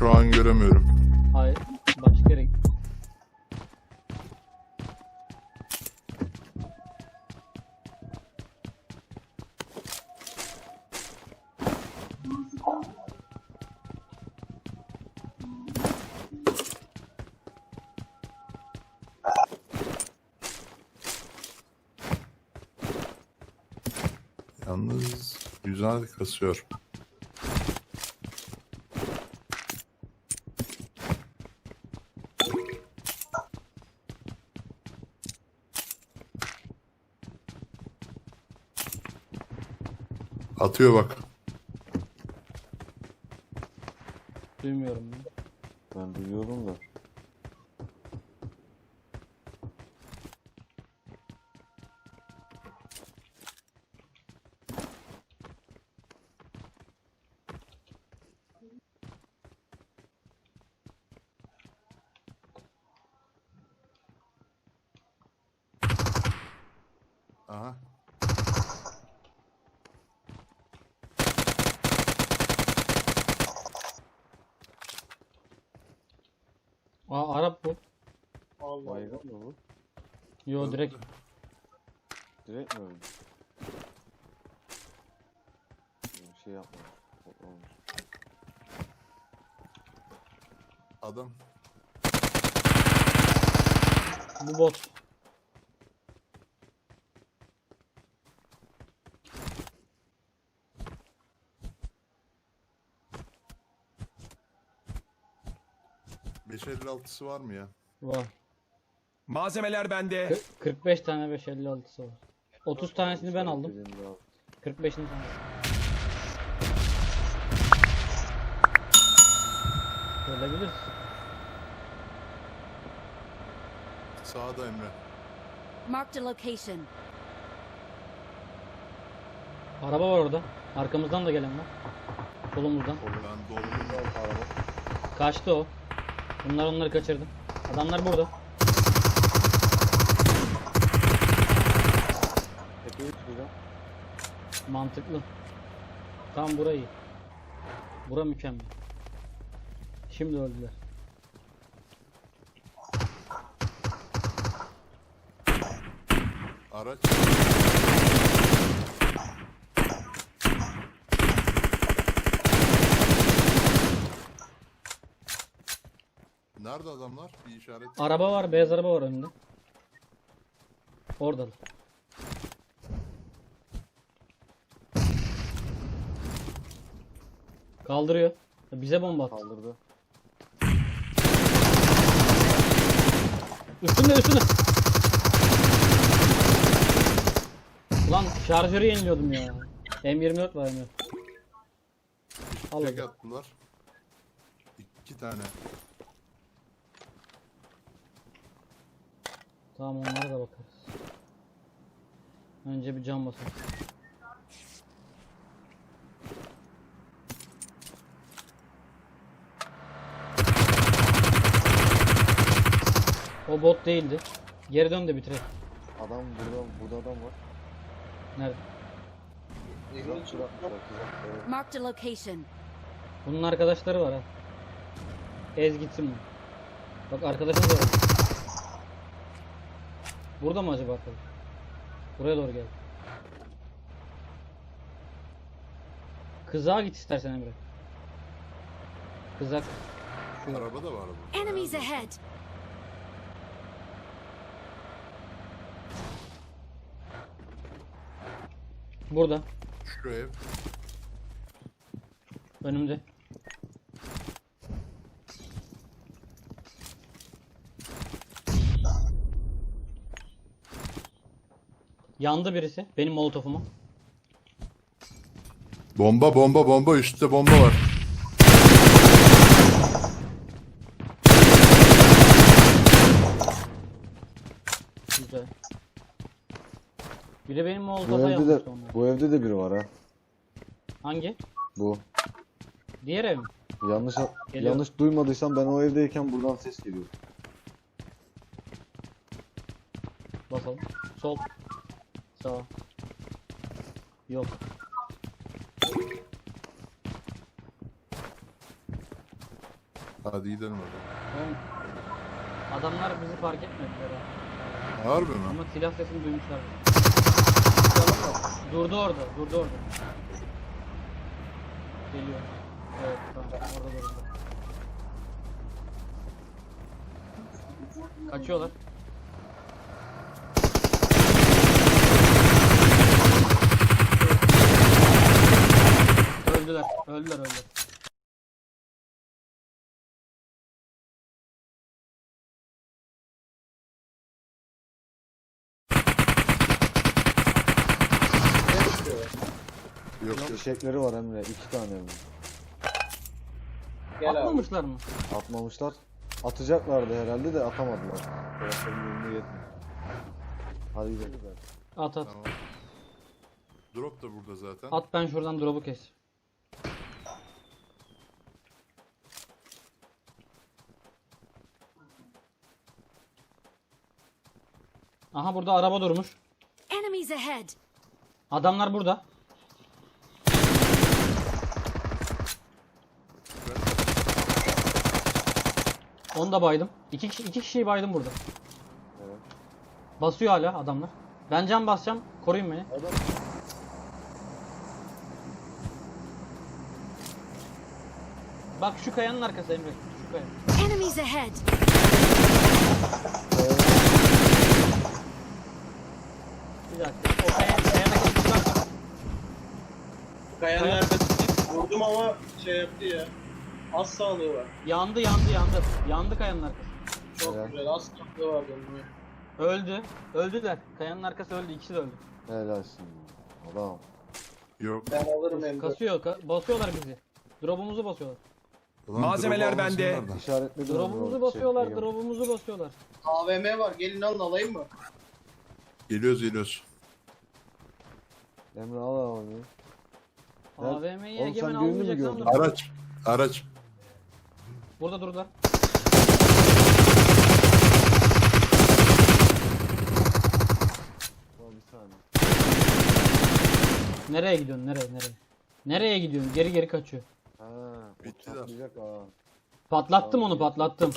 Şu an göremiyorum. Hayır. Başka git. Yalnız güzel kasıyor. Atıyor bak. Duymuyorum ben. Ben duyuyorum da. Aha. Baygın mı bu? Yo direkt. Direkt mi öldü? Bir şey yapma. Olmuş. Adam. Bu bot. Beş elli altısı var mı ya? Var. Malzemeler bende. Kı- 45 tane 556'sı var. 30 tanesini ben aldım. Elinde al. 45'ini sen aldın. Ölebiliriz. Sağda Emre. Marked a location. Araba var orada. Arkamızdan da gelen var. Solumuzdan. Ben. Al araba. Kaçtı o. Bunlar onları kaçırdı. Adamlar burada. Mantıklı. Tam burayı. Bura mükemmel. Şimdi öldüler. Araç. Nerede adamlar? Bir işaret. Araba var, beyaz araba var önünde. Orada. Kaldırıyor. Bize bomba attı. Kaldırdı. Üstünde üstünde. Lan şarjörü yeniliyordum ya. M24 var M24. Al Tek attılar. İki tane. Tamam onlara da bakarız. Önce bir cam basalım. O bot değildi. Geri dön de bitirelim. Adam burada, burada adam var. Nerede? Evet. Marked a location. Bunun arkadaşları var ha. Ez gitsin bu. Bak arkadaşımız var. Burada mı acaba arkadaş? Buraya doğru gel. Kızağa git istersen Emre. Kızak. Şu Araba da var bu. Enemies ahead. Burada. Şu ev. Önümde. Yandı birisi. Benim molotofumu. Bomba bomba bomba üstte bomba var. Güzel. Biri benim Bu molotofa evde de, yapmıştı onu. bu evde de biri var ha. Hangi? Bu. Diğer ev mi? Yanlış Geliyor. yanlış duymadıysam ben o evdeyken buradan ses geliyor. Basalım. Sol. Sağ. Yok. Hadi gidelim hadi. Oğlum, Adamlar bizi fark etmediler ha. Harbi mi? Ama silah sesini duymuşlar. Durdu orada, durdu orada. Geliyor. Evet, tamam. Orada durdu. Kaçıyorlar. Öldüler, öldüler, öldüler. Fişekleri var Emre. iki tane Emre. Gel abi. Atmamışlar mı? Atmamışlar. Atacaklardı herhalde de atamadılar. Yönünü yetmiyor. Hadi gidelim. At at. Tamam. Drop da burada zaten. At ben şuradan drop'u kes. Aha burada araba durmuş. Enemies ahead! Adamlar burada. Onu da baydım. İki, kişi, iki kişiyi baydım burada. Evet. Basıyor hala adamlar. Ben can basacağım. Koruyun beni. Adam Bak şu kayanın arkası Emre. Şu kaya. Enemies ahead! Bir dakika. O kaya, kayadaki kuşlar. Kayanın arkasında vurdum ama şey yaptı ya. Az sağlığı var. Yandı yandı yandı. Yandı kayanın arkası. Çok Evet. güzel. Az sağlığı var onun. Öldü. Öldüler. Kayanın arkası öldü. İkisi de öldü. helalsin. Adam. Yok. Ben alırım hem de. Kasıyor. ka- basıyorlar bizi. Drop'umuzu basıyorlar. Ulan Malzemeler drop bende. da. İşaretledim. Drop'umuzu basıyorlar. şey, Drop'umuzu basıyorlar. AVM var. Gelin alın alayım mı? Geliyoruz geliyoruz. Emre al abi. AVM'yi Oğlum sen egemen almayacaksan gördün? Araç. Araç. Burada durdular. Bir saniye. Nereye gidiyorsun? Nereye? Nereye? Nereye gidiyorsun? Geri geri kaçıyor. Ha, o Bittiler. çatlayacak ha. Patlattım onu patlattım.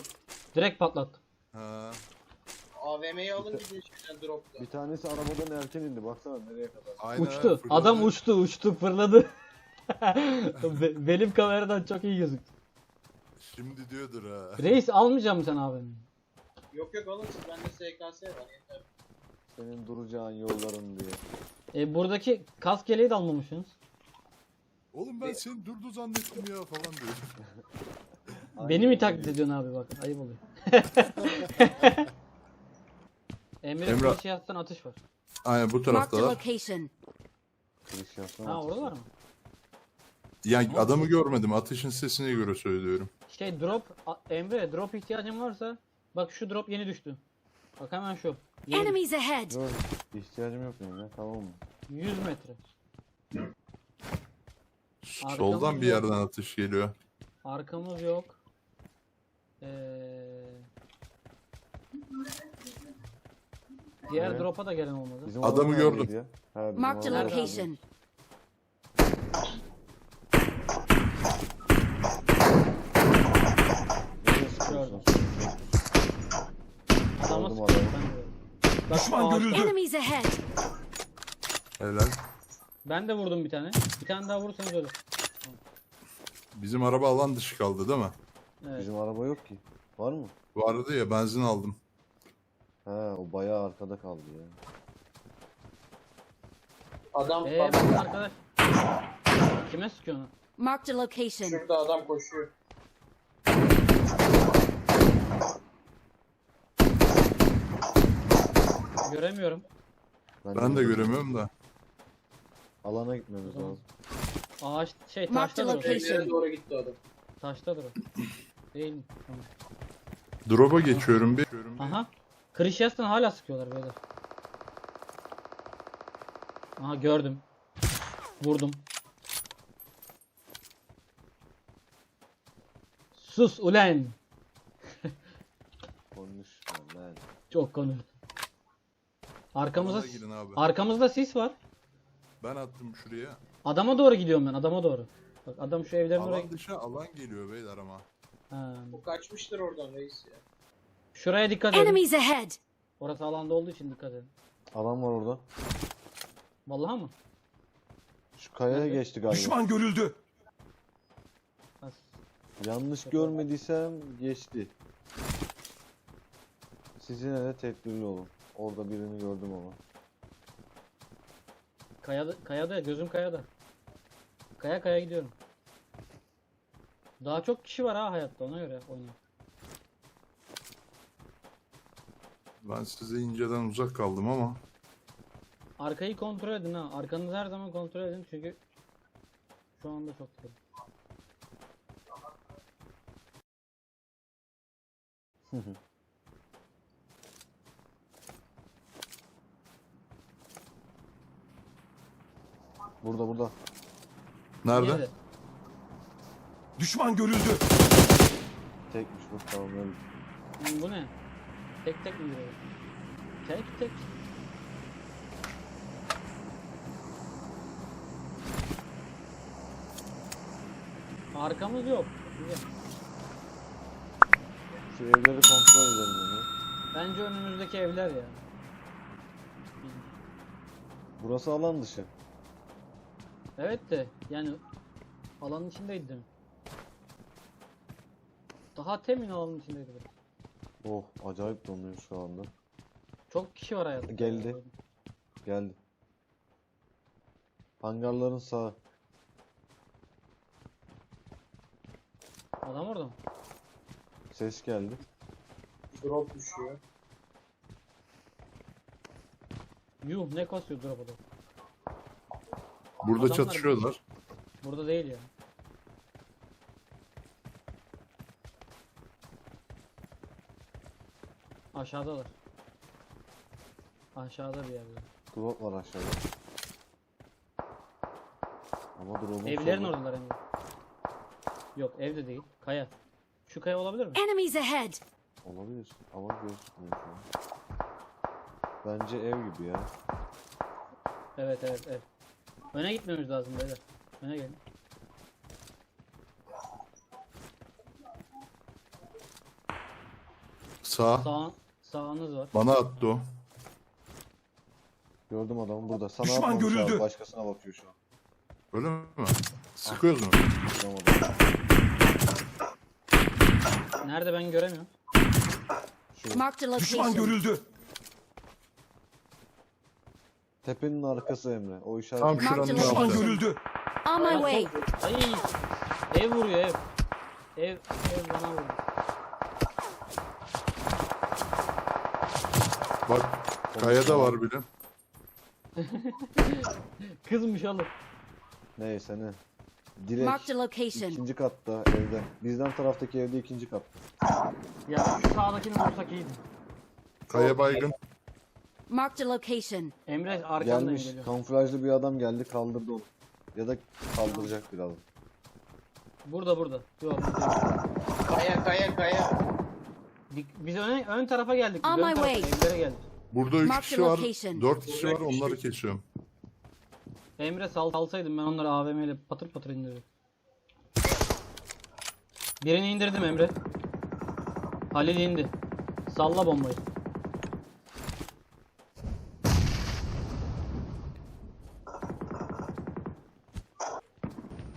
Direkt patlattım. Ha. AVM'yi alın gidin şeyden dropta. Bir tanesi arabadan erken indi. Baksana nereye kadar. Aynen, uçtu. fırladı. Adam uçtu uçtu fırladı. Be- Benim kameradan çok iyi gözüktü. Şimdi diyordur ha. Reis almayacak mısın sen AVM'yi? Yok yok alın siz. Bende SKS var. Yeter. Senin duracağın yolların diye. E, buradaki kask yeleği de almamışsınız. Oğlum ben seni durdu zannettim ya falan diyor. Beni mi taklit ediyorsun abi bak ayıp oluyor. Emre Emre- Emre... yattan atış var. Aynen bu Marked a taraftalar. location. Kırış yapsana. Ha oradalar mı? Yani adamı görmedim. Atışın sesine göre söylüyorum. Şey drop A- Emre drop ihtiyacın varsa bak şu drop yeni düştü. Bak hemen şu. Yeni. Enemies ahead! Dur. İhtiyacım yok benim ya. Tamam mı? 100 metre. Arkamız Soldan bir yok. yerden atış geliyor. Arkamız yok. Ee... Diğer Evet. drop'a da gelen olmadı. Bizim Adamı adam gördüm. neredeydi ya? Ha, bizim Marked a adam location. Adama Gördüm adamı. Bak Düşman görüldü. Enemies ahead! Helal. Ben de vurdum bir tane. Bir tane daha vurursanız ölür. Bizim araba alan dışı kaldı değil mi? Evet. Bizim araba yok ki. Var mı? Vardı ya benzin aldım. Ha o bayağı arkada kaldı ya. Adam Ee, arkadaş. Kime sıkıyorsun? Marked a location. şurada adam koşuyor. Göremiyorum. Ben de göremiyorum da. Alana gitmemiz lazım. Ağaç şey Mark the taşta dur. location. Evlere doğru gitti adam. Taşta dur. Değil mi? Tamam. Drop'a geçiyorum bir. Aha. Krişyas'tan hala sıkıyorlar beyler. Aha gördüm. Vurdum. Sus ulen. Konuşma lan. Çok konuştu. Arkamızda girin abi. arkamızda sis var. Ben attım şuraya. Adama doğru gidiyorum ben adama doğru. Bak adam şu evlerin oraya Alan dışı alan geliyor beyler ama. Ha. O kaçmıştır oradan reis ya. Şuraya dikkat edin. Enemies ahead! Orası alanda olduğu için dikkat edin. Adam var orada. Vallahi mı? Şu kayaya Nerede? geçti galiba. Düşman görüldü. Bas. Yanlış görmediysem geçti. Siz yine de tedbirli olun. Orada birini gördüm ama. Kayada, kayada gözüm kayada. Kaya kaya gidiyorum. Daha çok kişi var ha hayatta ona göre oynayın. Ben size inceden uzak kaldım ama. Arkayı kontrol edin ha. Arkanızı her zaman kontrol edin çünkü şu anda çok kötü. Burada burada. Nerede? Nerede? Düşman görüldü. Tekmiş bu tamam öyle. Hmm, Bu ne? Tek tek mi giriyor? Tek tek. Arkamız yok. Güzel. Şu evleri kontrol edelim yani. Bence önümüzdeki evler ya. Burası alan dışı. Evet de yani alanın içindeydi değil mi? Daha temin alanın içindeydi. biraz. Oh acayip donuyor şu anda. Çok kişi var hayatta. Geldi. Geldi. Hangarların sağı. Adam orada mı? Ses geldi. Drop düşüyor. Yuh ne kasıyor drop adam. Burada Adamlar- çatışıyorlar. Burada değil ya. Aşağıdalar. Aşağıda bir yerde. Drop var aşağıda. Ama drop'un Evlerin oradalar Emre. Yok evde değil. Kaya. Şu kaya olabilir mi? Enemies ahead! Olabilir ama gözükmüyor şu an. Bence ev gibi ya. Evet evet ev. Öne gitmemiz lazım beyler. Öne gelin. Sağ. Sağ, sağınız var. Bana attı o. Gördüm adamı burada. Sana Düşman atmamış abi, görüldü. Başkasına bakıyor şu an. Öyle mi? Sıkıyoruz mu? Nerede ben göremiyorum. Şu Marked a Düşman location. görüldü. Tepenin arkası Emre. O işaret. Tam şuranın Düşman location. altı. görüldü. On my way! Ay. Ev vuruyor ev. Ev, ev bana vuruyor. Bak kayada var biri. Kızmış oğlum. Neyse ne. Direkt Marked a location. ikinci katta evde. Bizden taraftaki evde ikinci kat. Ya sağdakini vursak iyiydi. Kaya baygın. Marked a location. Emre arkandan Gelmiş. geliyor. Kamuflajlı bir adam geldi kaldırdı onu. Ya da kaldıracak birazdan. Burada burada. Yok. Kaya kaya kaya. Dik- Biz öne, ön tarafa geldik. On ön my tarafa, way. evlere geldik. Burada 3 Mark kişi var. location. 4 kişi var onları kesiyorum. Emre sal salsaydım ben onları AVM ile patır patır indirirdim. Birini indirdim Emre. Halil indi. Salla bombayı.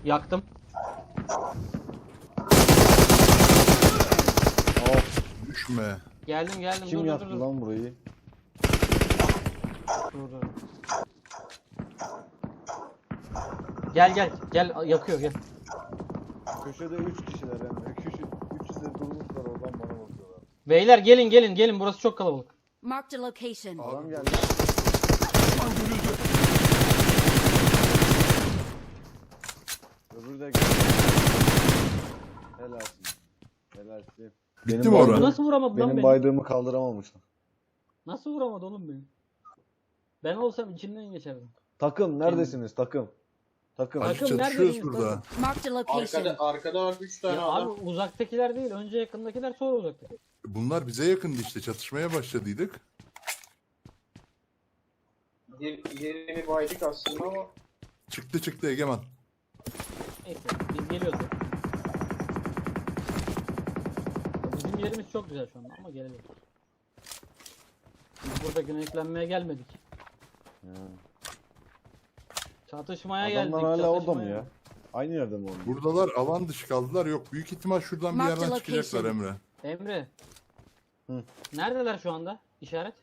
Yaktım. Düşme. Geldim geldim. Kim dur, dur, yaptı dur, dur. lan burayı? Dur, dur. Gel gel gel yakıyor gel. Köşede 3 kişiler Emre. Köşe 3 de durmuşlar oradan bana bakıyorlar. Beyler gelin gelin gelin burası çok kalabalık. Marked a location. Adam geldi. Düşman görüldü. De geldi. Helalsin. Helalsin. Bitti mi orası? Nasıl vuramadı lan Benim beni? baydığımı kaldıramamışlar. Nasıl vuramadı oğlum beni? Ben olsam içinden geçerdim. Takım neredesiniz takım? Takım. Hacı Takım çatışıyoruz burada. Marked a location. Arkada arkada bak 3 tane Ya abi adam. uzaktakiler değil önce yakındakiler sonra uzaktakiler. Bunlar bize yakındı işte çatışmaya başladıydık. Yer- Yerini baydık aslında ama Çıktı çıktı Egemen. Neyse biz geliyoruz. Bizim yerimiz çok güzel şu anda ama gelelim. Biz burada güneşlenmeye gelmedik. Ya. Çatışmaya geldik. Adamlar hala orada mı çatışmaya. ya? Aynı yerde mi onlar? Buradalar alan dışı kaldılar. Yok büyük ihtimal şuradan bir Mark the yerden çıkacaklar location. Emre. Emre. Hı. Neredeler şu anda? İşaret.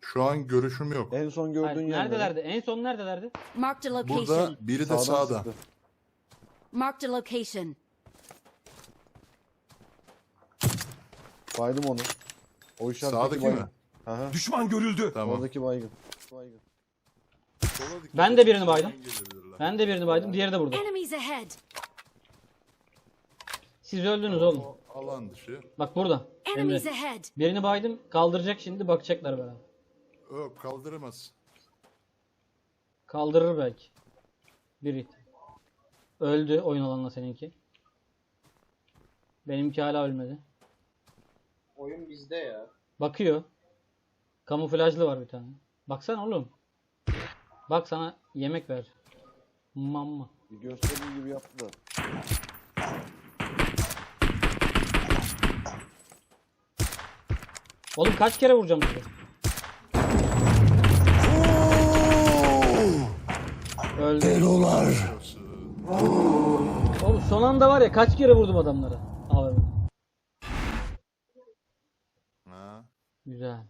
Şu an görüşüm yok. En son gördüğün Hayır, yer neredelerdi? En son neredelerdi? Marked a Burada location. biri de Sağdan sağda. sıktı. Marked a location. Baydım onu. O işaretteki Sağdaki baygın. mi? Aha. Düşman görüldü. Tamam. Oradaki baygın. baygın. Ben de birini baydım. Ben de birini baydım. Diğeri de burada. Enemies ahead. Siz öldünüz oğlum. O alan dışı. Bak burada. Enemies Emre. ahead. Birini baydım. Kaldıracak şimdi. Bakacaklar beraber. Yok kaldıramaz. Kaldırır belki. Biri. Öldü oyun alanına seninki. Benimki hala ölmedi. Oyun bizde ya. Bakıyor. Kamuflajlı var bir tane. Baksana oğlum. Bak sana yemek ver. Mamma. Bir gösterdiği gibi yaptı. Oğlum kaç kere vuracağım sizi? Öldü. Oğlum son anda var ya kaç kere vurdum adamlara. Abi. Ha. Güzel.